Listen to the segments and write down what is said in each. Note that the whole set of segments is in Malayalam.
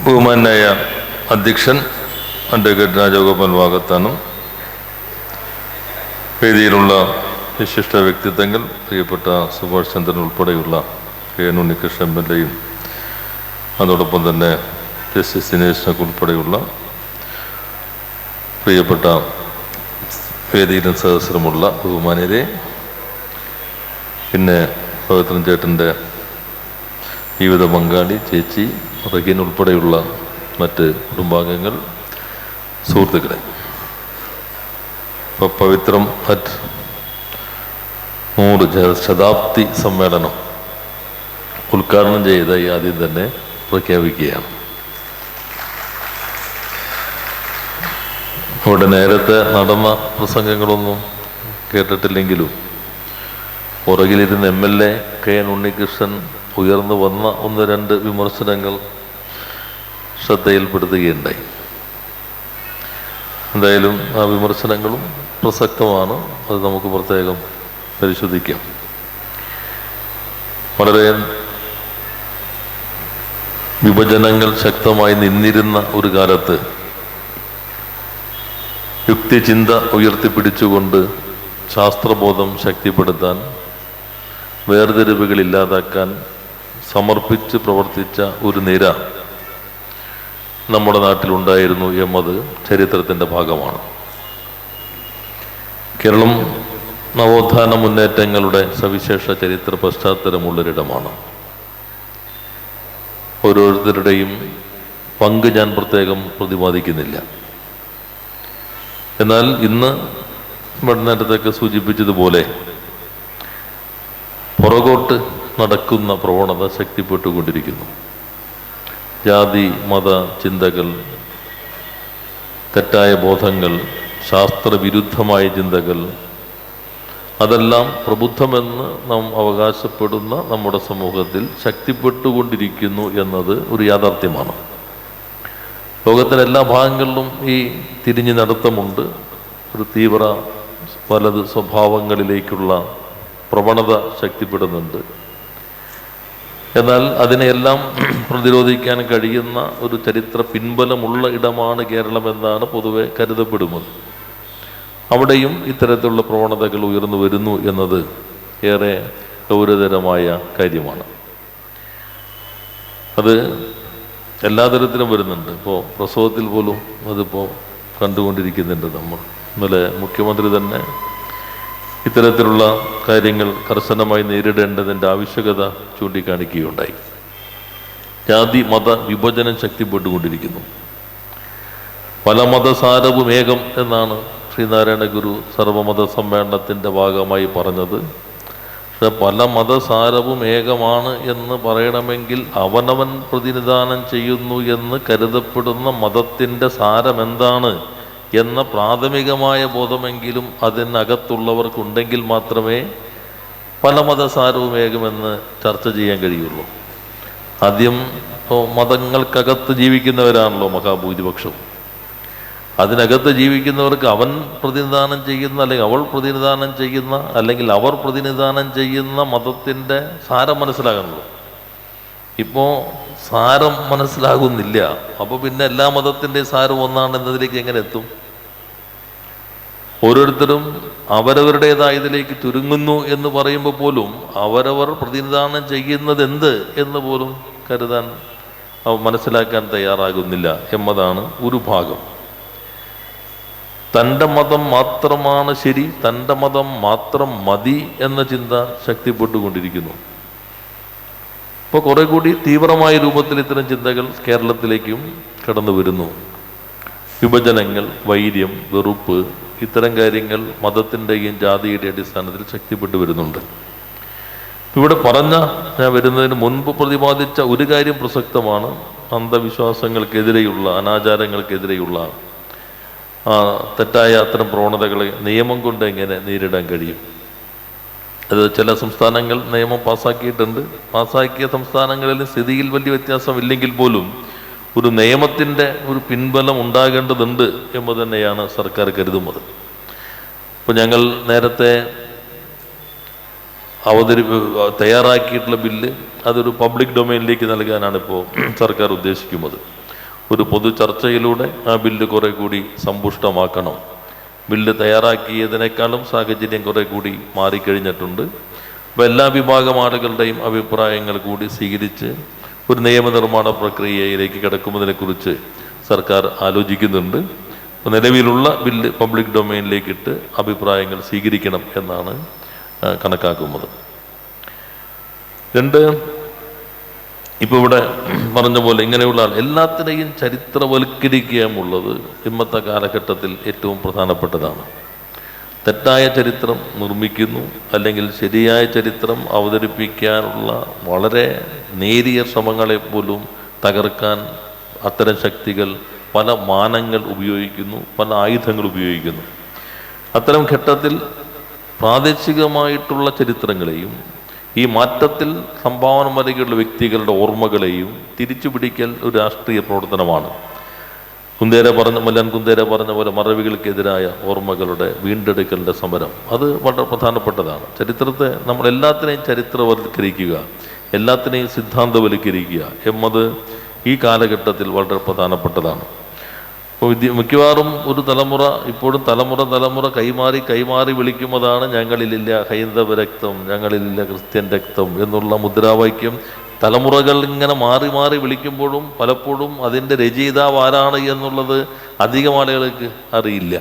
ബഹുമാനായ അധ്യക്ഷൻ അഡ്വക്കേറ്റ് രാജഗോപാൽ വാഗത്താനും വേദിയിലുള്ള വിശിഷ്ട വ്യക്തിത്വങ്ങൾ പ്രിയപ്പെട്ട സുഭാഷ് ചന്ദ്രൻ ഉൾപ്പെടെയുള്ള K N Unnikrishnan M L എയും അതോടൊപ്പം തന്നെ ജസ്റ്റിസ് ദിനേശിനൊക്കെ ഉൾപ്പെടെയുള്ള പ്രിയപ്പെട്ട വേദിയിലും സഹസ്രമുള്ള ബഹുമാനരെ പിന്നെ ഭഗത്തൻ ചേട്ടന്റെ ജീവിത പങ്കാളി ചേച്ചി റഹീൻ ഉൾപ്പെടെയുള്ള മറ്റ് കുടുംബാംഗങ്ങൾ സുഹൃത്തുക്കളെ. ഇപ്പോൾ പവിത്രം അറ്റ് നൂറ് ശതാബ്ദി സമ്മേളനം ഉദ്ഘാടനം ചെയ്ത ഈ ആദ്യം തന്നെ പ്രഖ്യാപിക്കുകയാണ്. ഇവിടെ നേരത്തെ നടന്ന പ്രസംഗങ്ങളൊന്നും കേട്ടിട്ടില്ലെങ്കിലും പുറകിലിരുന്ന് M L A K N Unnikrishnan ഉയർന്നു വന്ന ഒന്ന് രണ്ട് വിമർശനങ്ങൾ ശ്രദ്ധയിൽപ്പെടുത്തുകയുണ്ടായി. എന്തായാലും ആ വിമർശനങ്ങളും പ്രസക്തമാണ്. അത് നമുക്ക് പ്രത്യേകം പരിശോധിക്കാം. വളരെ വിഭജനങ്ങൾ ശക്തമായി നിന്നിരുന്ന ഒരു കാലത്ത് യുക്തിചിന്ത ഉയർത്തിപ്പിടിച്ചുകൊണ്ട് ശാസ്ത്രബോധം ശക്തിപ്പെടുത്താൻ വേർതിരിവുകൾ ഇല്ലാതാക്കാൻ സമർപ്പിച്ച് പ്രവർത്തിച്ച ഒരു നിര നമ്മുടെ നാട്ടിലുണ്ടായിരുന്നു എന്നത് ചരിത്രത്തിന്റെ ഭാഗമാണ്. കേരളം നവോത്ഥാന മുന്നേറ്റങ്ങളുടെ സവിശേഷ ചരിത്ര പശ്ചാത്തലമുള്ളൊരിടമാണ്. ഓരോരുത്തരുടെയും പങ്ക് ഞാൻ പ്രത്യേകം പ്രതിപാദിക്കുന്നില്ല. എന്നാൽ ഇന്ന് ഇവിടെ സൂചിപ്പിച്ചതുപോലെ പുറകോട്ട് നടക്കുന്ന പ്രവണത ശക്തിപ്പെട്ടുകൊണ്ടിരിക്കുന്നു. ജാതി മത ചിന്തകൾ തെറ്റായ ബോധങ്ങൾ ശാസ്ത്രവിരുദ്ധമായ ചിന്തകൾ അതെല്ലാം പ്രബുദ്ധമെന്ന് നാം അവകാശപ്പെടുന്ന നമ്മുടെ സമൂഹത്തിൽ ശക്തിപ്പെട്ടുകൊണ്ടിരിക്കുന്നു എന്നത് ഒരു യാഥാർത്ഥ്യമാണ്. ലോകത്തിലെ എല്ലാ ഭാഗങ്ങളിലും ഈ തിരിഞ്ഞു നടത്തമുണ്ട്. ഒരു തീവ്ര വലത് സ്വഭാവങ്ങളിലേക്കുള്ള പ്രവണത ശക്തിപ്പെടുന്നുണ്ട്. എന്നാൽ അതിനെയെല്ലാം പ്രതിരോധിക്കാൻ കഴിയുന്ന ഒരു ചരിത്ര പിൻബലമുള്ള ഇടമാണ് കേരളം എന്നാണ് പൊതുവെ കരുതപ്പെടുന്നത്. അവിടെയും ഇത്തരത്തിലുള്ള പ്രവണതകൾ ഉയർന്നു വരുന്നു എന്നത് ഏറെ ഗൗരവതരമായ കാര്യമാണ്. അത് എല്ലാ തരത്തിലും വരുന്നുണ്ട്. ഇപ്പോൾ പ്രസവത്തിൽ പോലും അതിപ്പോൾ കണ്ടുകൊണ്ടിരിക്കുന്നുണ്ട് നമ്മൾ. ഇന്നലെ മുഖ്യമന്ത്രി തന്നെ ഇത്തരത്തിലുള്ള കാര്യങ്ങൾ കർശനമായി നേരിടേണ്ടതിന്റെ ആവശ്യകത ചൂണ്ടിക്കാണിക്കുകയുണ്ടായി. ജാതി മത വിഭജനം ശക്തിപ്പെട്ടുകൊണ്ടിരിക്കുന്നു. പല മതസാരവും ഏകം എന്നാണ് ശ്രീനാരായണ ഗുരു സർവമത സമ്മേളനത്തിന്റെ ഭാഗമായി പറഞ്ഞത്. പക്ഷെ പല മതസാരവും ഏകമാണ് എന്ന് പറയണമെങ്കിൽ അവനവൻ പ്രതിനിധാനം ചെയ്യുന്നു എന്ന് കരുതപ്പെടുന്ന മതത്തിന്റെ സാരമെന്താണ് എന്താണ്? എന്ന പ്രാഥമികമായ ബോധമെങ്കിലും അതിനകത്തുള്ളവർക്കുണ്ടെങ്കിൽ മാത്രമേ പല മതസാരവുമേകുമെന്ന് ചർച്ച ചെയ്യാൻ കഴിയുള്ളൂ. ആദ്യം മതങ്ങൾക്കകത്ത് ജീവിക്കുന്നവരാണല്ലോ മഹാഭൂരിപക്ഷം. അതിനകത്ത് ജീവിക്കുന്നവർക്ക് അവൻ പ്രതിനിധാനം ചെയ്യുന്ന അല്ലെങ്കിൽ അവൾ പ്രതിനിധാനം ചെയ്യുന്ന അല്ലെങ്കിൽ അവർ പ്രതിനിധാനം ചെയ്യുന്ന മതത്തിന്റെ സാരം മനസ്സിലാകണല്ലോ ഇപ്പോൾ സാരം മനസ്സിലാകുന്നില്ല. അപ്പോൾ പിന്നെ എല്ലാ മതത്തിന്റെ സാരം ഒന്നാണ് എന്നതിലേക്ക് എങ്ങനെ എത്തും? ഓരോരുത്തരും അവരവരുടേതായ ഇതിലേക്ക് ചുരുങ്ങുന്നു എന്ന് പറയുമ്പോൾ പോലും അവരവർ പ്രതിനിധാനം ചെയ്യുന്നത് എന്ത് എന്ന് പോലും കരുതാൻ അവ മനസ്സിലാക്കാൻ തയ്യാറാകുന്നില്ല എന്നതാണ് ഒരു ഭാഗം. തന്റെ മതം മാത്രമാണ് ശരി തന്റെ മതം മാത്രം മതി എന്ന ചിന്ത ശക്തിപ്പെട്ടുകൊണ്ടിരിക്കുന്നു. ഇപ്പോൾ കുറേ കൂടി തീവ്രമായ രൂപത്തിൽ ഇത്തരം ചിന്തകൾ കേരളത്തിലേക്കും കടന്നു വരുന്നു. വിഭജനങ്ങൾ വൈര്യം വെറുപ്പ് ഇത്തരം കാര്യങ്ങൾ മതത്തിന്റെയും ജാതിയുടെയും അടിസ്ഥാനത്തിൽ ശക്തിപ്പെട്ടു വരുന്നുണ്ട്. ഇവിടെ പറഞ്ഞ ഞാൻ വരുന്നതിന് മുൻപ് പ്രതിപാദിച്ച ഒരു കാര്യം പ്രസക്തമാണ്. അന്ധവിശ്വാസങ്ങൾക്കെതിരെയുള്ള അനാചാരങ്ങൾക്കെതിരെയുള്ള തെറ്റായ അത്തരം പ്രവണതകളെ നിയമം കൊണ്ട് എങ്ങനെ നേരിടാൻ കഴിയും? അത് ചില സംസ്ഥാനങ്ങൾ നിയമം പാസ്സാക്കിയിട്ടുണ്ട് പാസ്സാക്കിയ സംസ്ഥാനങ്ങളിൽ സ്ഥിതിയിൽ വലിയ വ്യത്യാസമില്ലെങ്കിൽ പോലും ഒരു നിയമത്തിന്റെ ഒരു പിൻബലം ഉണ്ടാകേണ്ടതുണ്ട് എന്ന് തന്നെയാണ് സർക്കാർ കരുതുന്നത്. ഇപ്പോൾ ഞങ്ങൾ നേരത്തെ അവതരി തയ്യാറാക്കിയിട്ടുള്ള ബില്ല് അതൊരു പബ്ലിക് ഡൊമൈനിലേക്ക് നൽകാനാണ് ഇപ്പോൾ സർക്കാർ ഉദ്ദേശിക്കുന്നത്. ഒരു പൊതു ചർച്ചയിലൂടെ ആ ബില്ല് കുറേ കൂടി സമ്പുഷ്ടമാക്കണം. ബില്ല് തയ്യാറാക്കിയതിനേക്കാളും സാഹചര്യം കുറെ കൂടി മാറിക്കഴിഞ്ഞിട്ടുണ്ട്. അപ്പോൾ എല്ലാ വിഭാഗം ആളുകളുടെയും അഭിപ്രായങ്ങൾ കൂടി സ്വീകരിച്ച് ഒരു നിയമനിർമ്മാണ പ്രക്രിയയിലേക്ക് കിടക്കുന്നതിനെക്കുറിച്ച് സർക്കാർ ആലോചിക്കുന്നുണ്ട്. അപ്പോൾ നിലവിലുള്ള ബില്ല് പബ്ലിക് ഡൊമൈനിലേക്കിട്ട് അഭിപ്രായങ്ങൾ സ്വീകരിക്കണം എന്നാണ് കണക്കാക്കുന്നത്. രണ്ട് ഇപ്പോൾ ഇവിടെ പറഞ്ഞ പോലെ ഇങ്ങനെയുള്ള ആൾ എല്ലാത്തിനെയും ചരിത്രവൽക്കരിക്കുക എന്നുള്ളത് ഇന്നത്തെ കാലഘട്ടത്തിൽ ഏറ്റവും പ്രധാനപ്പെട്ടതാണ്. തെറ്റായ ചരിത്രം നിർമ്മിക്കുന്നു അല്ലെങ്കിൽ ശരിയായ ചരിത്രം അവതരിപ്പിക്കാനുള്ള വളരെ നേരിയ ശ്രമങ്ങളെ പോലും തകർക്കാൻ അത്തരം ശക്തികൾ പല മാനങ്ങൾ ഉപയോഗിക്കുന്നു പല ആയുധങ്ങൾ ഉപയോഗിക്കുന്നു. അത്തരം ഘട്ടത്തിൽ പ്രാദേശികമായിട്ടുള്ള ചരിത്രങ്ങളെയും ഈ മാറ്റത്തിൽ സംഭാവന നൽകിയുള്ള വ്യക്തികളുടെ ഓർമ്മകളെയും തിരിച്ചുപിടിക്കൽ ഒരു രാഷ്ട്രീയ പ്രവർത്തനമാണ്. കുന്തേര പറഞ്ഞ മല്ലൻ കുന്തേര പറഞ്ഞ പോലെ മറവികൾക്കെതിരായ ഓർമ്മകളുടെ വീണ്ടെടുക്കലിന്റെ സമരം. അത് വളരെ പ്രധാനപ്പെട്ടതാണ്. ചരിത്രത്തെ നമ്മൾ എല്ലാത്തിനെയും ചരിത്രവൽക്കരിക്കുക എല്ലാത്തിനെയും സിദ്ധാന്തവൽക്കരിക്കുക എന്നത് ഈ കാലഘട്ടത്തിൽ വളരെ പ്രധാനപ്പെട്ടതാണ്. ഇപ്പോൾ വിദ്യ മിക്കവാറും ഒരു തലമുറ ഇപ്പോഴും തലമുറ തലമുറ കൈമാറി കൈമാറി വിളിക്കുന്നതാണ് ഞങ്ങളിലില്ല ഹൈന്ദവ രക്തം ഞങ്ങളിലില്ല ക്രിസ്ത്യൻ രക്തം എന്നുള്ള മുദ്രാവാക്യം. തലമുറകൾ ഇങ്ങനെ മാറി മാറി വിളിക്കുമ്പോഴും പലപ്പോഴും അതിന്റെ രചയിതാവ് ആരാണ് എന്നുള്ളത് അധികം ആളുകൾക്ക് അറിയില്ല.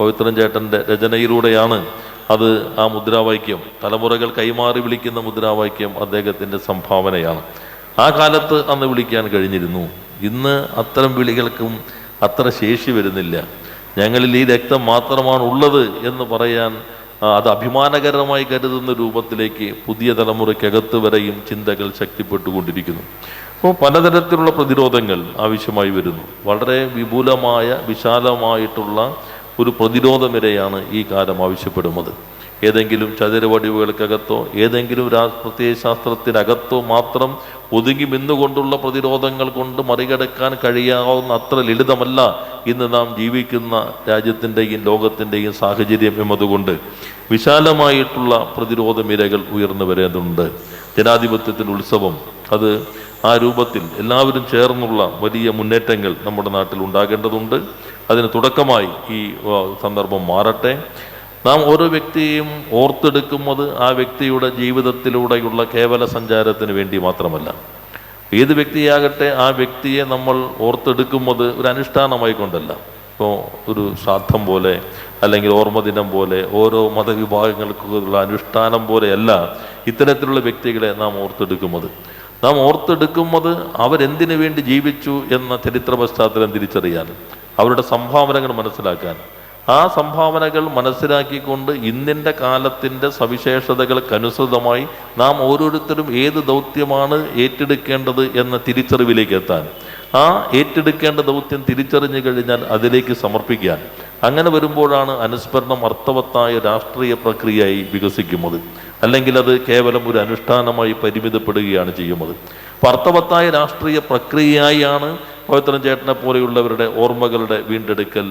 പവിത്രൻ ചേട്ടന്റെ രചനയിലൂടെയാണ് അത് ആ മുദ്രാവാക്യം തലമുറകൾ കൈമാറി വിളിക്കുന്ന മുദ്രാവാക്യം അദ്ദേഹത്തിന്റെ സംഭാവനയാണ്. ആ കാലത്ത് അന്ന് വിളിക്കാൻ കഴിഞ്ഞിരുന്നു. ഇന്ന് അത്തരം വിളികൾക്കും അത്ര ശേഷി വരുന്നില്ല. ഞങ്ങളിൽ ഈ രക്തം മാത്രമാണ് ഉള്ളത് എന്ന് പറയാൻ അത് അഭിമാനകരമായി കരുതുന്ന രൂപത്തിലേക്ക് പുതിയ തലമുറയ്ക്കകത്ത് വരെയും ചിന്തകൾ ശക്തിപ്പെട്ടുകൊണ്ടിരിക്കുന്നു. അപ്പോൾ പലതരത്തിലുള്ള പ്രതിരോധങ്ങൾ ആവശ്യമായി വരുന്നു. വളരെ വിപുലമായ വിശാലമായിട്ടുള്ള ഒരു പ്രതിരോധ നിരയാണ് ഈ കാലം ആവശ്യപ്പെടുന്നത്. ഏതെങ്കിലും ചതുരവടിവുകൾക്കകത്തോ ഏതെങ്കിലും രാ പ്രത്യയശാസ്ത്രത്തിനകത്തോ മാത്രം ഒതുങ്ങി നിന്നുകൊണ്ടുള്ള പ്രതിരോധങ്ങൾ കൊണ്ട് മറികടക്കാൻ കഴിയാവുന്ന അത്ര ലളിതമല്ല ഇന്ന് നാം ജീവിക്കുന്ന രാജ്യത്തിന്റെയും ലോകത്തിന്റെയും സാഹചര്യം എന്നതുകൊണ്ട് വിശാലമായിട്ടുള്ള പ്രതിരോധ നിരകൾ ഉയർന്നു വരേണ്ടതുണ്ട്. ജനാധിപത്യത്തിന്റെ ഉത്സവം അത് ആ രൂപത്തിൽ എല്ലാവരും ചേർന്നുള്ള വലിയ മുന്നേറ്റങ്ങൾ നമ്മുടെ നാട്ടിൽ ഉണ്ടാകേണ്ടതുണ്ട്. അതിന് തുടക്കമായി ഈ സന്ദർഭം മാറട്ടെ. നാം ഓരോ വ്യക്തിയും ഓർത്തെടുക്കുന്നത് ആ വ്യക്തിയുടെ ജീവിതത്തിലൂടെയുള്ള കേവല സഞ്ചാരത്തിന് വേണ്ടി മാത്രമല്ല. ഏത് വ്യക്തിയാകട്ടെ ആ വ്യക്തിയെ നമ്മൾ ഓർത്തെടുക്കുന്നത് ഒരു അനുഷ്ഠാനമായി കൊണ്ടല്ല. ഇപ്പോൾ ഒരു ശ്രാദ്ധം പോലെ അല്ലെങ്കിൽ ഓർമ്മദിനം പോലെ ഓരോ മതവിഭാഗങ്ങൾക്കുള്ള അനുഷ്ഠാനം പോലെയല്ല ഇത്തരത്തിലുള്ള വ്യക്തികളെ നാം ഓർത്തെടുക്കുന്നത്. നാം ഓർത്തെടുക്കുന്നത് അവരെന്തിനു വേണ്ടി ജീവിച്ചു എന്ന ചരിത്ര പശ്ചാത്തലം തിരിച്ചറിയാൻ അവരുടെ സംഭാവനകൾ മനസ്സിലാക്കാൻ ആ സംഭാവനകൾ മനസ്സിലാക്കിക്കൊണ്ട് ഇന്നിന്റെ കാലത്തിന്റെ സവിശേഷതകൾക്കനുസൃതമായി നാം ഓരോരുത്തരും ഏത് ദൗത്യമാണ് ഏറ്റെടുക്കേണ്ടത് എന്ന തിരിച്ചറിവിലേക്ക് എത്താൻ. ആ ഏറ്റെടുക്കേണ്ട ദൗത്യം തിരിച്ചറിഞ്ഞു കഴിഞ്ഞാൽ അതിലേക്ക് സമർപ്പിക്കാൻ. അങ്ങനെ വരുമ്പോഴാണ് അനുസ്മരണം അർത്ഥവത്തായ രാഷ്ട്രീയ പ്രക്രിയയായി വികസിക്കുന്നത്. അല്ലെങ്കിൽ അത് കേവലം ഒരു അനുഷ്ഠാനമായി പരിമിതപ്പെടുകയാണ് ചെയ്യുന്നത്. അർത്ഥവത്തായ രാഷ്ട്രീയ പ്രക്രിയയായാണ് പവിത്രൻ ചേട്ടനെ പോലെയുള്ളവരുടെ ഓർമ്മകളുടെ വീണ്ടെടുക്കൽ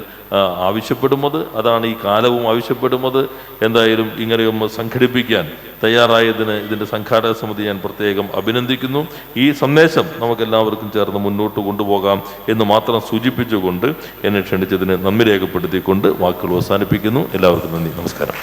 ആവശ്യപ്പെടുന്നത് അതാണ് ഈ കാലവും ആവശ്യപ്പെടുന്നത് എന്തായാലും ഇങ്ങനെയൊന്ന് സംഘടിപ്പിക്കാൻ തയ്യാറായതിന് ഇതിന്റെ സംഘാടക സമിതി ഞാൻ പ്രത്യേകം അഭിനന്ദിക്കുന്നു. ഈ സന്ദേശം നമുക്കെല്ലാവർക്കും ചേർന്ന് മുന്നോട്ട് കൊണ്ടുപോകാം എന്ന് മാത്രം സൂചിപ്പിച്ചുകൊണ്ട് എന്നെ ക്ഷണിച്ചതിന് നന്ദി രേഖപ്പെടുത്തിക്കൊണ്ട് വാക്കുകൾ അവസാനിപ്പിക്കുന്നു. എല്ലാവർക്കും നന്ദി. നമസ്കാരം.